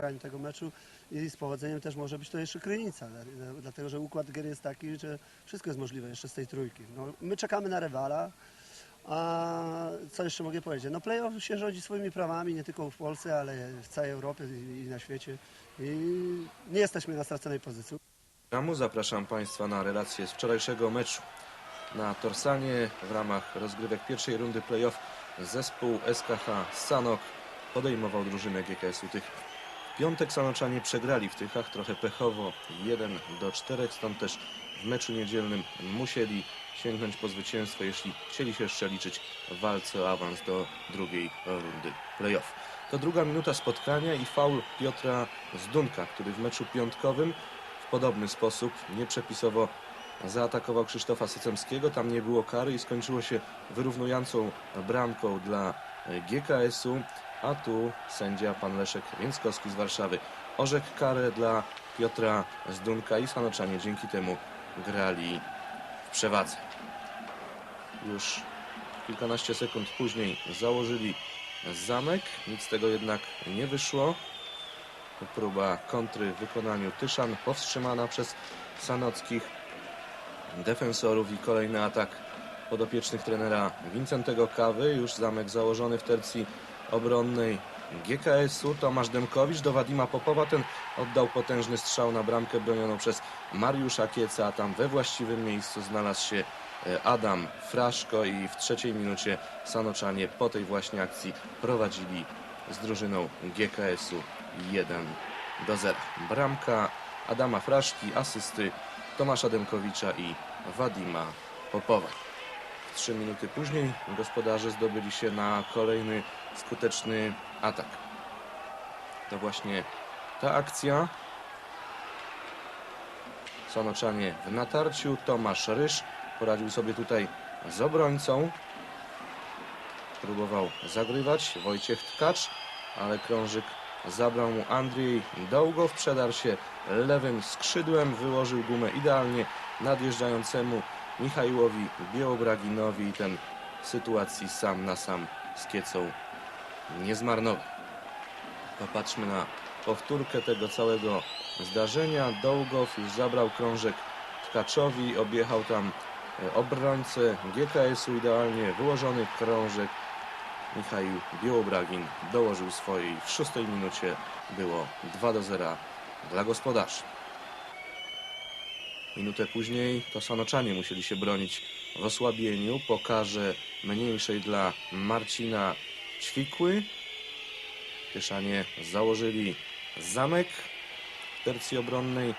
wygraniu tego meczu i z powodzeniem też może być to jeszcze Krynica, dla- dlatego że układ gier jest taki, że wszystko jest możliwe jeszcze z tej trójki. No, my czekamy na rywala, a co jeszcze mogę powiedzieć? No playoff się rządzi swoimi prawami, nie tylko w Polsce, ale w całej Europie i, na świecie i nie jesteśmy na straconej pozycji. programu zapraszam Państwa na relację z wczorajszego meczu. Na Torsanie w ramach rozgrywek pierwszej rundy playoff zespół SKH Sanok podejmował drużynę GKS-u Tych. Piątek Sanoczanie przegrali w Tychach trochę pechowo 1 do 4, stąd też w meczu niedzielnym musieli sięgnąć po zwycięstwo, jeśli chcieli się jeszcze liczyć w walce o awans do drugiej rundy playoff. To druga minuta spotkania i faul Piotra Zdunka, który w meczu piątkowym w podobny sposób nieprzepisowo zaatakował Krzysztofa Sycemskiego. Tam nie było kary i skończyło się wyrównującą bramką dla GKS-u, a tu sędzia pan Leszek Więckowski z Warszawy orzekł karę dla Piotra Zdunka i Sanoczanie dzięki temu grali w przewadze. Już kilkanaście sekund później założyli zamek, nic z tego jednak nie wyszło. Próba kontry w wykonaniu Tyszan powstrzymana przez Sanockich defensorów i kolejny atak podopiecznych trenera Wincentego Kawy. Już zamek założony w tercji obronnej GKS-u. Tomasz Demkowicz do Wadima Popowa. Ten oddał potężny strzał na bramkę bronioną przez Mariusza Kieca, a tam we właściwym miejscu znalazł się e, Adam Fraszko i w trzeciej minucie Sanoczanie po tej właśnie akcji prowadzili z drużyną GKS-u 1 do 0. Bramka Adama Fraszki, asysty Tomasza Demkowicza i Wadima Popowa. Trzy minuty później gospodarze zdobyli się na kolejny skuteczny atak. To właśnie ta akcja. Sanoczanie w natarciu. Tomasz Ryż poradził sobie tutaj z obrońcą. Próbował zagrywać Wojciech Tkacz, ale krążyk zabrał mu Andrzej Dołgow. Przedarł się lewym skrzydłem, wyłożył gumę idealnie nadjeżdżającemu Michaiłowi Białobraginowi i ten w sytuacji sam na sam z Kiecą nie zmarnował. Popatrzmy na powtórkę tego całego zdarzenia. Dołgow już zabrał krążek Tkaczowi, objechał tam e, obrońcę GKS-u idealnie wyłożony krążek. Michał Białobragin dołożył swojej w szóstej minucie było 2 do 0 dla gospodarzy. Minutę później to Sanoczanie musieli się bronić w osłabieniu po karze mniejszej dla Marcina Ćwikły. Pieszanie założyli zamek w tercji obronnej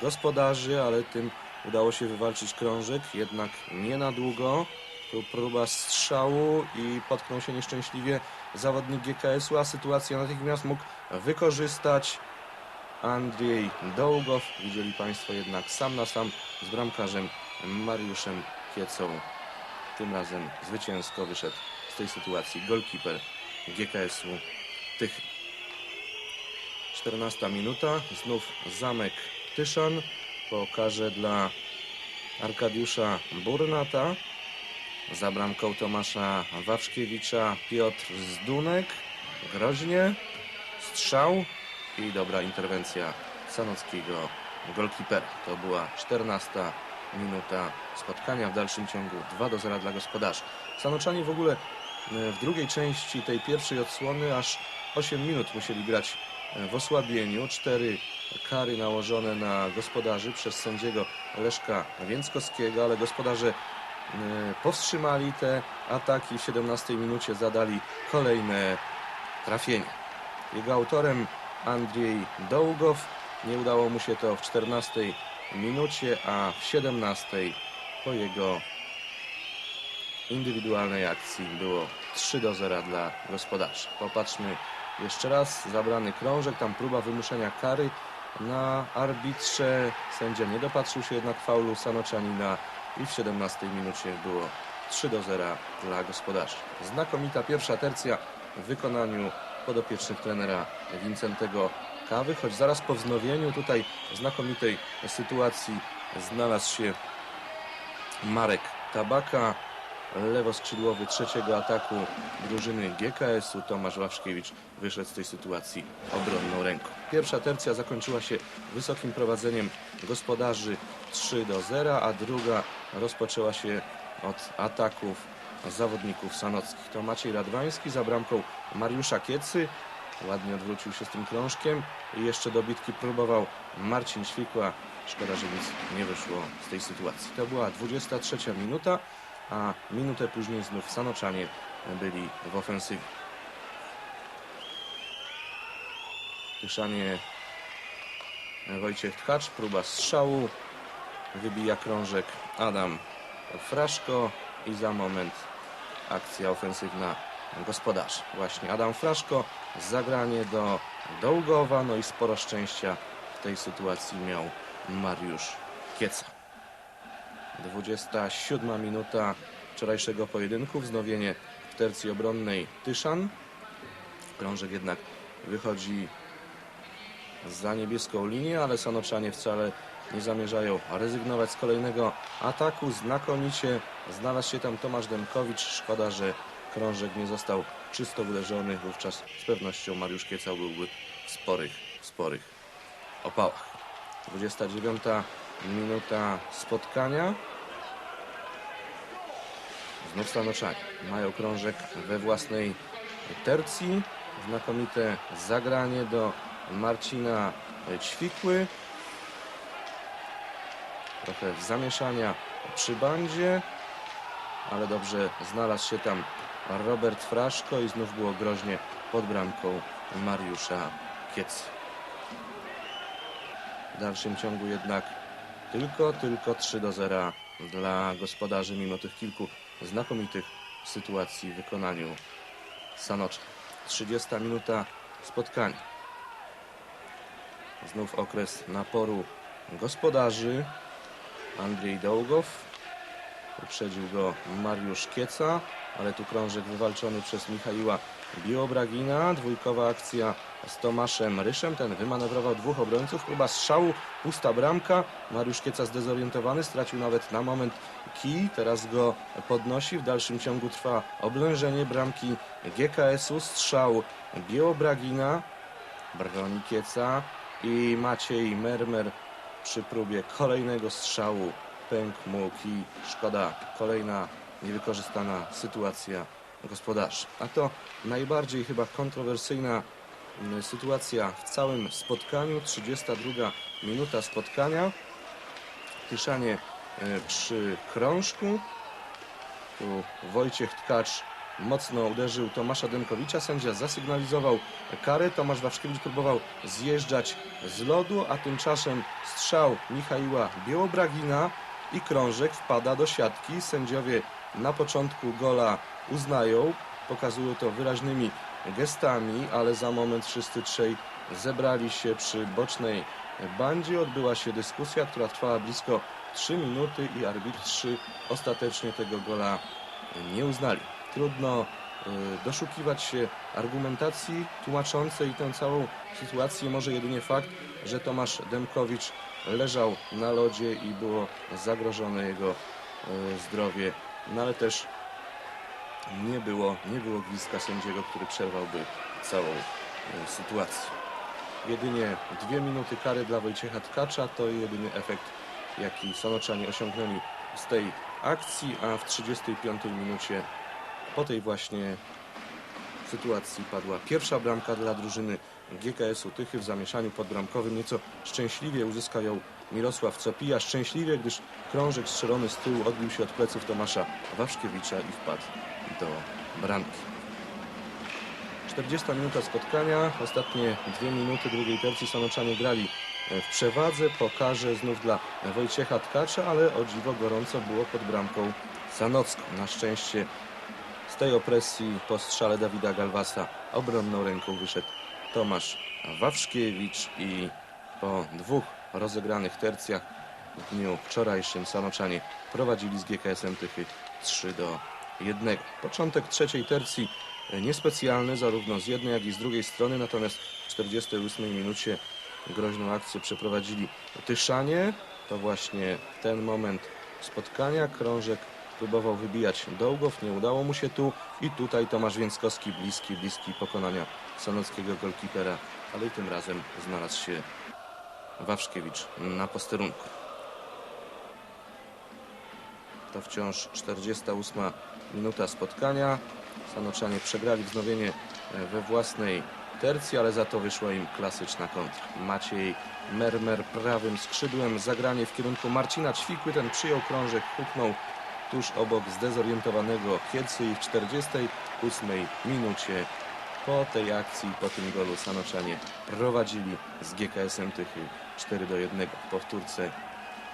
gospodarzy, ale tym udało się wywalczyć krążek, jednak nie na długo. Tu próba strzału i potknął się nieszczęśliwie zawodnik GKS-u, a sytuację natychmiast mógł wykorzystać Andrzej Dołgow. Widzieli Państwo jednak sam na sam z bramkarzem Mariuszem Kiecą. Tym razem zwycięsko wyszedł z tej sytuacji golkiper GKS-u Tych. 14 minuta, znów zamek Tyszan po karze dla Arkadiusza Burnata. Za bramką Tomasza Wawrzkiewicza Piotr Zdunek. Groźnie. Strzał i dobra interwencja Sanockiego golkipera. To była 14 minuta spotkania. W dalszym ciągu 2 do 0 dla gospodarzy. Sanoczanie w ogóle e, w drugiej części tej pierwszej odsłony aż 8 minut musieli grać e, w osłabieniu. Cztery kary nałożone na gospodarzy przez sędziego Leszka Więckowskiego, ale gospodarze e, powstrzymali te ataki. W 17 minucie zadali kolejne trafienie. Jego autorem Andrzej Dołgow. Nie udało mu się to w 14 minucie, a w 17 po jego indywidualnej akcji było 3 do 0 dla gospodarzy. Popatrzmy jeszcze raz. Zabrany krążek, tam próba wymuszenia kary na arbitrze. Sędzia nie dopatrzył się jednak faulu Sanoczanina i w 17 minucie było 3 do 0 dla gospodarzy. Znakomita pierwsza tercja w wykonaniu podopiecznych trenera Wincentego Kawy, choć zaraz po wznowieniu tutaj znakomitej sytuacji znalazł się Marek Tabaka. lewoskrzydłowy trzeciego ataku drużyny GKS-u Tomasz Ławszkiewicz wyszedł z tej sytuacji obronną ręką. Pierwsza tercja zakończyła się wysokim prowadzeniem gospodarzy 3 do 0, a druga rozpoczęła się od ataków zawodników sanockich. To Maciej Radwański za bramką Mariusza Kiecy. Ładnie odwrócił się z tym krążkiem i jeszcze do bitki próbował Marcin Świkła. Szkoda, że nic nie wyszło z tej sytuacji. To była 23 minuta, a minutę później znów Sanoczanie byli w ofensywie. Tyszanie Wojciech Tkacz, próba strzału, wybija krążek Adam Fraszko i za moment akcja ofensywna gospodarzy. Właśnie Adam Fraszko, zagranie do Dołgowa, no i sporo szczęścia w tej sytuacji miał Mariusz Kieca. 27 minuta wczorajszego pojedynku, wznowienie w tercji obronnej Tyszan. Krążek jednak wychodzi za niebieską linię, ale Sanoczanie wcale nie zamierzają rezygnować z kolejnego ataku. Znakomicie znalazł się tam Tomasz Demkowicz. Szkoda, że krążek nie został czysto uderzony. Wówczas z pewnością Mariusz Kiecał byłby w sporych, w sporych opałach. 29 minuta spotkania. Znów Stanoczanie mają krążek we własnej tercji. Znakomite zagranie do Marcina Ćwikły. Trochę zamieszania przy bandzie, ale dobrze znalazł się tam Robert Fraszko i znów było groźnie pod bramką Mariusza Kiec. W dalszym ciągu jednak tylko, tylko 3 do 0 dla gospodarzy, mimo tych kilku znakomitych sytuacji w wykonaniu Sanocza. 30 minuta spotkania. Znów okres naporu gospodarzy. Andrzej Dołgow. Uprzedził go Mariusz Kieca, ale tu krążek wywalczony przez Michaiła Biobragina. Dwójkowa akcja z Tomaszem Ryszem. Ten wymanewrował dwóch obrońców. Próba strzału, pusta bramka. Mariusz Kieca zdezorientowany, stracił nawet na moment kij. Teraz go podnosi. W dalszym ciągu trwa oblężenie bramki GKS-u. Strzał Biobragina. Broni Kieca i Maciej Mermer przy próbie kolejnego strzału pękł mu kij. Szkoda, kolejna niewykorzystana sytuacja gospodarzy. A to najbardziej chyba kontrowersyjna mm, sytuacja w całym spotkaniu. 32 minuta spotkania. Tyszanie e, przy krążku. Tu Wojciech Tkacz mocno uderzył Tomasza Demkowicza. Sędzia zasygnalizował karę. Tomasz Wawszkiewicz próbował zjeżdżać z lodu, a tymczasem strzał Michaiła Białobragina i krążek wpada do siatki. Sędziowie na początku gola uznają, pokazują to wyraźnymi gestami, ale za moment wszyscy trzej zebrali się przy bocznej bandzie. Odbyła się dyskusja, która trwała blisko 3 minuty i arbitrzy ostatecznie tego gola nie uznali. Trudno y, doszukiwać się argumentacji tłumaczącej tę całą sytuację. Może jedynie fakt, że Tomasz Demkowicz leżał na lodzie i było zagrożone jego y, zdrowie, no ale też nie było, nie było gwizdka sędziego, który przerwałby całą y, sytuację. Jedynie dwie minuty kary dla Wojciecha Tkacza to jedyny efekt, jaki Sonoczanie osiągnęli z tej akcji, a w 35 minucie po tej właśnie sytuacji padła pierwsza bramka dla drużyny GKS-u Tychy w zamieszaniu podbramkowym. Nieco szczęśliwie uzyskał ją Mirosław Copija. Szczęśliwie, gdyż krążek strzelony z tyłu odbił się od pleców Tomasza Wawszkiewicza i wpadł do bramki. 40 minuta spotkania, ostatnie dwie minuty drugiej tercji Sanoczanie grali w przewadze, po karze znów dla Wojciecha Tkacza, ale o dziwo gorąco było pod bramką Sanocką. Na szczęście z tej opresji po strzale Dawida Galwasa obronną ręką wyszedł Tomasz Wawszkiewicz i po dwóch rozegranych tercjach w dniu wczorajszym Sanoczanie prowadzili z GKS-em Tychy 3 do 1. Początek trzeciej tercji niespecjalny zarówno z jednej jak i z drugiej strony, natomiast w 48 minucie groźną akcję przeprowadzili Tyszanie. To właśnie ten moment spotkania. Krążek próbował wybijać Dołgow, nie udało mu się tu i tutaj Tomasz Więckowski bliski, bliski pokonania sanockiego golkipera, ale i tym razem znalazł się Wawrzkiewicz na posterunku. To wciąż 48 minuta spotkania. Sanoczanie przegrali wznowienie we własnej tercji, ale za to wyszła im klasyczna kontra. Maciej Mermer prawym skrzydłem, zagranie w kierunku Marcina Ćwikły, ten przyjął krążek, huknął tuż obok zdezorientowanego Kiecy i w 48 minucie po tej akcji, po tym golu Sanoczanie prowadzili z GKS-em Tychy 4 do 1 w powtórce.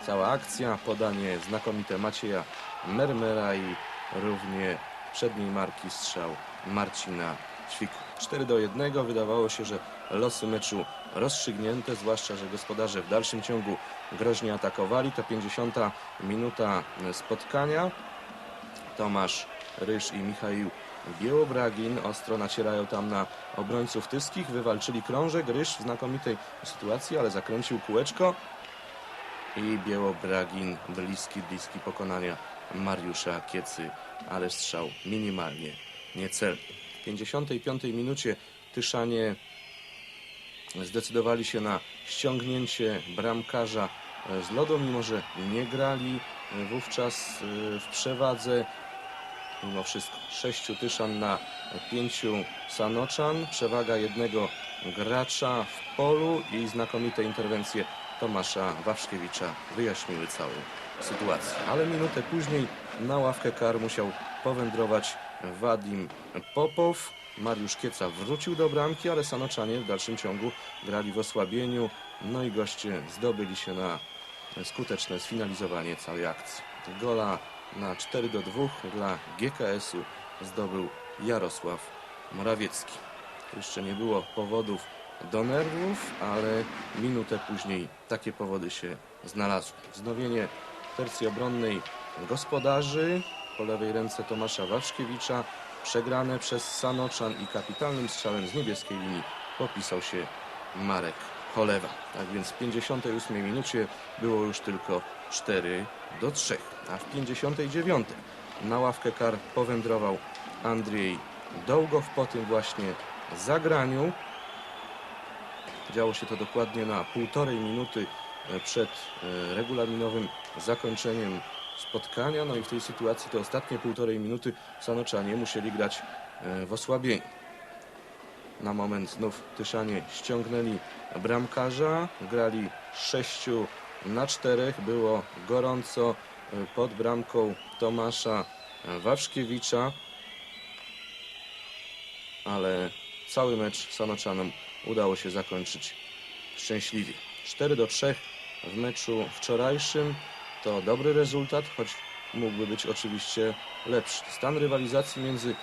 Cała akcja, podanie znakomite Macieja Mermera i równie przedniej marki strzał Marcina Ćwiku. 4 do 1 wydawało się, że losy meczu rozstrzygnięte, zwłaszcza, że gospodarze w dalszym ciągu groźnie atakowali. To 50 minuta spotkania. Tomasz Ryż i Michał Białobragin ostro nacierają tam na obrońców tyskich. Wywalczyli krążek. Ryż w znakomitej sytuacji, ale zakręcił kółeczko. I Białobragin bliski, bliski pokonania Mariusza Kiecy, ale strzał minimalnie niecelny. W 55 minucie Tyszanie zdecydowali się na ściągnięcie bramkarza e, z lodu, mimo że nie grali e, wówczas e, w przewadze. Mimo wszystko sześciu Tyszan na pięciu Sanoczan. Przewaga jednego gracza w polu i znakomite interwencje Tomasza Wawrzkiewicza wyjaśniły całą sytuację. Ale minutę później na ławkę kar musiał powędrować Wadim Popow. Mariusz Kieca wrócił do bramki, ale Sanoczanie w dalszym ciągu grali w osłabieniu. No i goście zdobyli się na skuteczne sfinalizowanie całej akcji. Gola na 4 do 2 dla GKS-u zdobył Jarosław Morawiecki. Jeszcze nie było powodów do nerwów, ale minutę później takie powody się znalazły. Wznowienie tercji obronnej gospodarzy po lewej ręce Tomasza Wawrzkiewicza, przegrane przez Sanoczan i kapitalnym strzałem z niebieskiej linii popisał się Marek Cholewa. Tak więc w 58 minucie było już tylko 4 do 3, a w 59 na ławkę kar powędrował Andrzej Dołgow po tym właśnie zagraniu. Działo się to dokładnie na półtorej minuty przed e, regulaminowym zakończeniem spotkania. No i w tej sytuacji te ostatnie półtorej minuty Sanoczanie musieli grać e, w osłabieniu. Na moment znów Tyszanie ściągnęli bramkarza, grali 6 na 4. Było gorąco e, pod bramką Tomasza Wawrzkiewicza, ale cały mecz Sanoczanom udało się zakończyć szczęśliwie. 4 do 3 w meczu wczorajszym to dobry rezultat, choć mógłby być oczywiście lepszy. Stan rywalizacji między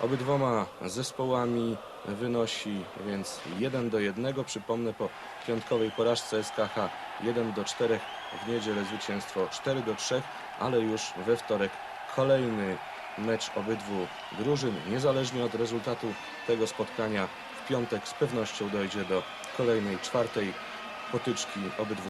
obydwoma zespołami wynosi więc 1 do 1. Przypomnę po piątkowej porażce SKH 1 do 4 w niedzielę zwycięstwo 4 do 3, ale już we wtorek kolejny mecz obydwu drużyn. Niezależnie od rezultatu tego spotkania w piątek z pewnością dojdzie do kolejnej czwartej potyczki obydwu